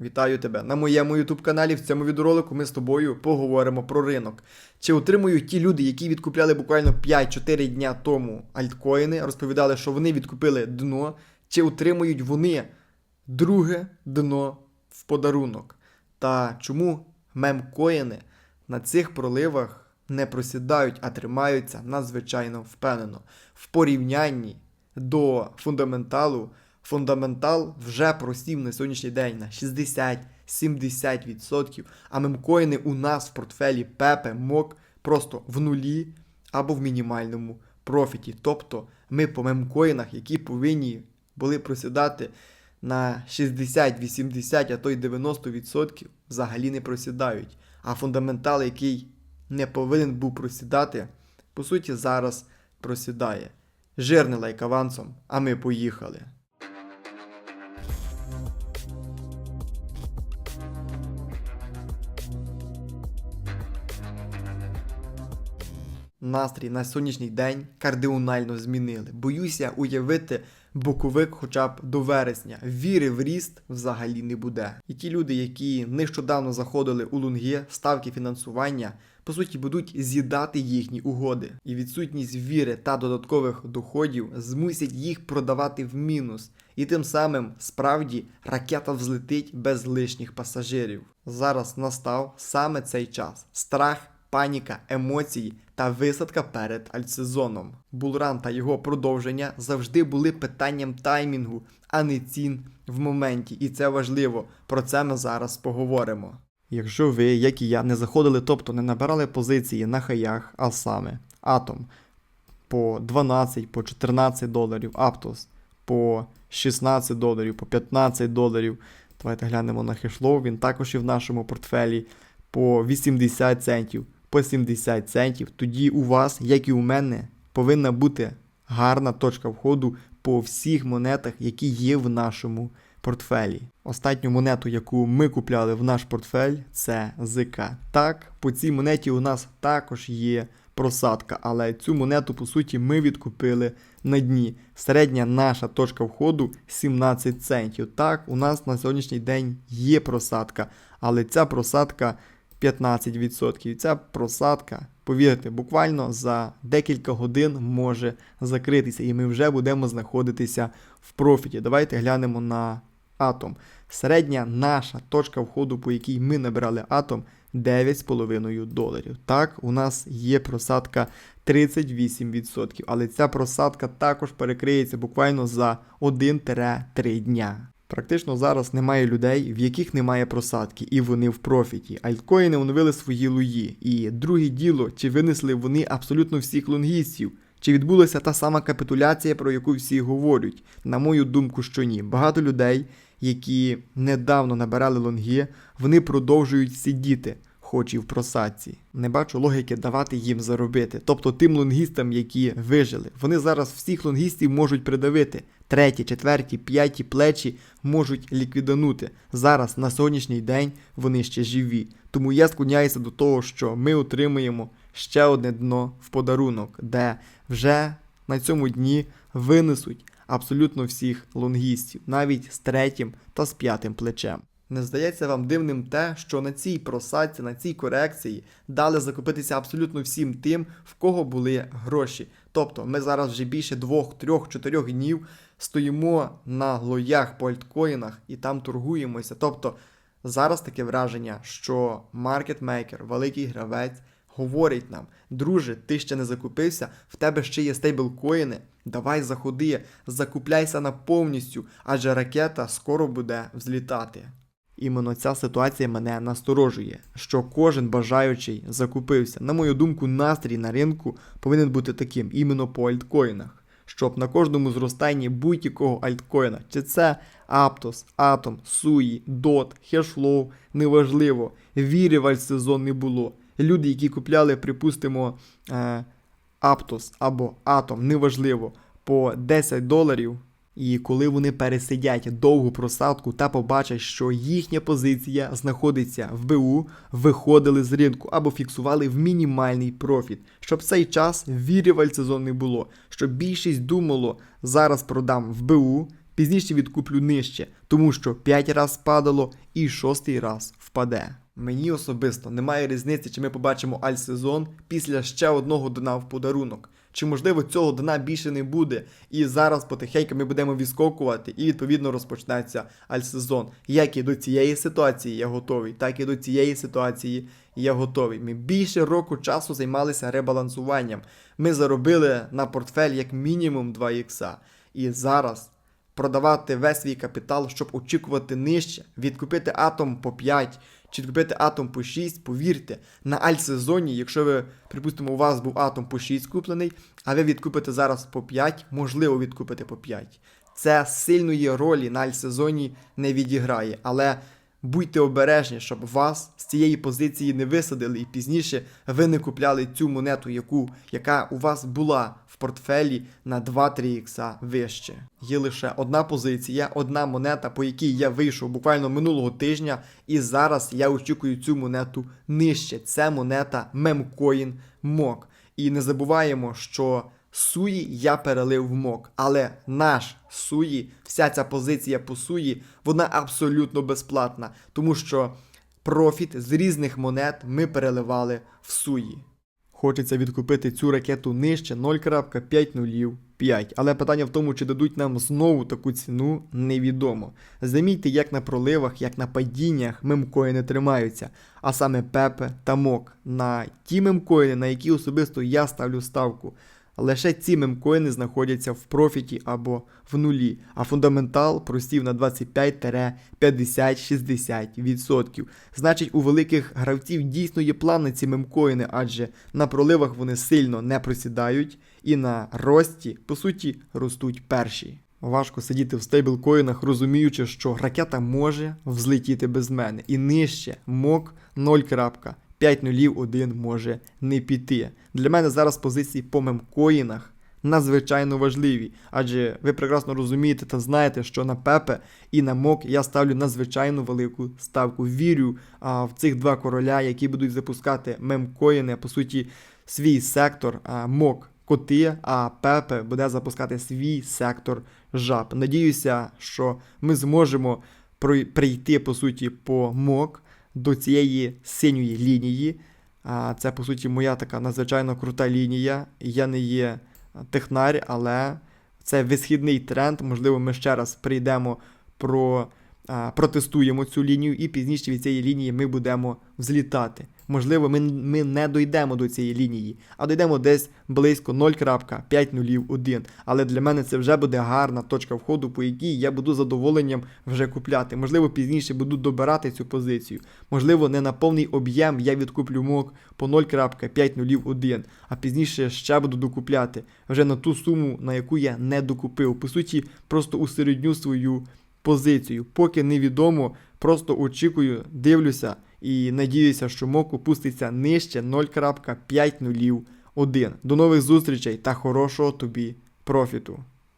Вітаю тебе на моєму youtube каналі. В цьому відеоролику ми з тобою поговоримо про ринок. Чи отримують ті люди, які відкупляли буквально 5-4 дня тому альткоїни, розповідали, що вони відкупили дно, чи отримують вони друге дно в подарунок? Та чому мемкоїни на цих проливах не просідають, а тримаються надзвичайно впевнено в порівнянні до фундаменталу? Фундаментал вже просів на сьогоднішній день на 60-70%, а мемкоїни у нас в портфелі Пепе, МОК просто в нулі або в мінімальному профіті. Тобто ми по мемкоїнах, які повинні були просідати на 60-80, а то й 90%, взагалі не просідають. А фундаментал, який не повинен був просідати, по суті, зараз просідає. Жирний лайк авансом, а ми поїхали. Настрій на сьогоднішній день кардинально змінили. Боюся уявити боковик хоча б до вересня. Віри в ріст взагалі не буде. І ті люди, які нещодавно заходили у лунги, ставки фінансування, по суті, будуть з'їдати їхні угоди. І відсутність віри та додаткових доходів змусять їх продавати в мінус. І тим самим справді ракета взлетить без лишніх пасажирів. Зараз настав саме цей час. Страх паніка, емоції та висадка перед альтсезоном. Булран та його продовження завжди були питанням таймінгу, а не цін в моменті. І це важливо. Про це ми зараз поговоримо. Якщо ви, як і я, не заходили, тобто не набирали позиції на хаях, а саме Атом по 12, по 14 доларів, Аптос по 16 доларів, по 15 доларів. Давайте глянемо на хешлоу, він також і в нашому портфелі по 80 центів по 70 центів, тоді у вас, як і у мене, повинна бути гарна точка входу по всіх монетах, які є в нашому портфелі. Останню монету, яку ми купляли в наш портфель, це ЗК. Так, по цій монеті у нас також є просадка, але цю монету, по суті, ми відкупили на дні. Середня наша точка входу 17 центів. Так, у нас на сьогоднішній день є просадка, але ця просадка 15%. Ця просадка, повірте, буквально за декілька годин може закритися, і ми вже будемо знаходитися в профіті. Давайте глянемо на атом. Середня наша точка входу, по якій ми набирали атом, 9,5 доларів. Так, у нас є просадка 38%, але ця просадка також перекриється буквально за 1-3 дня. Практично зараз немає людей, в яких немає просадки, і вони в профіті. Альткоїни оновили свої луї. І друге діло, чи винесли вони абсолютно всіх лонгістів, чи відбулася та сама капітуляція, про яку всі говорять. На мою думку, що ні. Багато людей, які недавно набирали лонги, вони продовжують сидіти. Хоч і в просадці. Не бачу логіки давати їм заробити. Тобто тим лонгістам, які вижили. Вони зараз всіх лонгістів можуть придавити. Треті, четверті, п'яті плечі можуть ліквіданути. Зараз на сьогоднішній день вони ще живі. Тому я склоняюся до того, що ми отримуємо ще одне дно в подарунок, де вже на цьому дні винесуть абсолютно всіх лонгістів, навіть з третім та з п'ятим плечем. Не здається вам дивним те, що на цій просадці, на цій корекції дали закупитися абсолютно всім тим, в кого були гроші. Тобто ми зараз вже більше двох, трьох, чотирьох днів стоїмо на лоях по альткоїнах і там торгуємося. Тобто зараз таке враження, що маркетмейкер, великий гравець, говорить нам: друже, ти ще не закупився, в тебе ще є стейблкоїни. Давай заходи, закупляйся на повністю, адже ракета скоро буде взлітати. Іменно ця ситуація мене насторожує, що кожен бажаючий закупився. На мою думку, настрій на ринку повинен бути таким іменно по альткоїнах, щоб на кожному зростанні будь-якого альткоїна, чи це Aptos, Atom, Sui, DOT, Hashflow, неважливо, віри в альтсезон не було. Люди, які купляли, припустимо, е, Aptos або Atom, неважливо, по 10 доларів. І коли вони пересидять довгу просадку та побачать, що їхня позиція знаходиться в БУ, виходили з ринку або фіксували в мінімальний профіт, щоб цей час в альтсезон не було, щоб більшість думало, зараз продам в БУ, Пізніше відкуплю нижче, тому що 5 раз падало і 6 раз впаде. Мені особисто немає різниці, чи ми побачимо альсезон після ще одного дна в подарунок. Чи можливо цього дна більше не буде, і зараз потихеньку ми будемо відскокувати, і відповідно розпочнеться альсезон. Як і до цієї ситуації я готовий, так і до цієї ситуації я готовий. Ми більше року часу займалися ребалансуванням. Ми заробили на портфель як мінімум 2 ікса. І зараз продавати весь свій капітал, щоб очікувати нижче, відкупити атом по 5 чи відкупити атом по 6, повірте, на альтсезоні, якщо ви, припустимо, у вас був атом по 6 куплений, а ви відкупите зараз по 5, можливо відкупите по 5. Це сильної ролі на альтсезоні не відіграє, але будьте обережні, щоб вас з цієї позиції не висадили, і пізніше ви не купляли цю монету, яку, яка у вас була в портфелі на 2-3 ікса вище. Є лише одна позиція, одна монета, по якій я вийшов буквально минулого тижня, і зараз я очікую цю монету нижче. Це монета Memcoin MOC. І не забуваємо, що Суї я перелив в мок, але наш Суї, вся ця позиція по Суї, вона абсолютно безплатна, тому що профіт з різних монет ми переливали в Суї. Хочеться відкупити цю ракету нижче 0.505. Але питання в тому, чи дадуть нам знову таку ціну, невідомо. Замітьте, як на проливах, як на падіннях мемкоїни тримаються, а саме Пепе та Мок на ті мемкоїни, на які особисто я ставлю ставку. Лише ці мемкоїни знаходяться в профіті або в нулі, а фундаментал просів на 25-50-60%. Значить, у великих гравців дійсно є план на ці мемкоїни, адже на проливах вони сильно не просідають, і на рості, по суті, ростуть перші. Важко сидіти в стейблкоїнах, розуміючи, що ракета може взлетіти без мене, і нижче мок 0. 5 нулів один може не піти. Для мене зараз позиції по мемкоїнах надзвичайно важливі, адже ви прекрасно розумієте та знаєте, що на Пепе і на МОК я ставлю надзвичайно велику ставку. Вірю а, в цих два короля, які будуть запускати мемкоїни, по суті, свій сектор а, МОК. Коти, а Пепе буде запускати свій сектор жаб. Надіюся, що ми зможемо прийти по суті по МОК до цієї синьої лінії. Це, по суті, моя така надзвичайно крута лінія. Я не є технар, але це висхідний тренд. Можливо, ми ще раз прийдемо про. Протестуємо цю лінію, і пізніше від цієї лінії ми будемо взлітати. Можливо, ми ми не дійдемо до цієї лінії, а дійдемо десь близько 0.501. Але для мене це вже буде гарна точка входу, по якій я буду задоволенням вже купляти. Можливо, пізніше буду добирати цю позицію. Можливо, не на повний об'єм я відкуплю мок по 0.501, а пізніше ще буду докупляти вже на ту суму, на яку я не докупив. По суті, просто усередню свою позицію. Поки невідомо, просто очікую, дивлюся і надіюся, що мок опуститься нижче 0.501. До нових зустрічей та хорошого тобі профіту!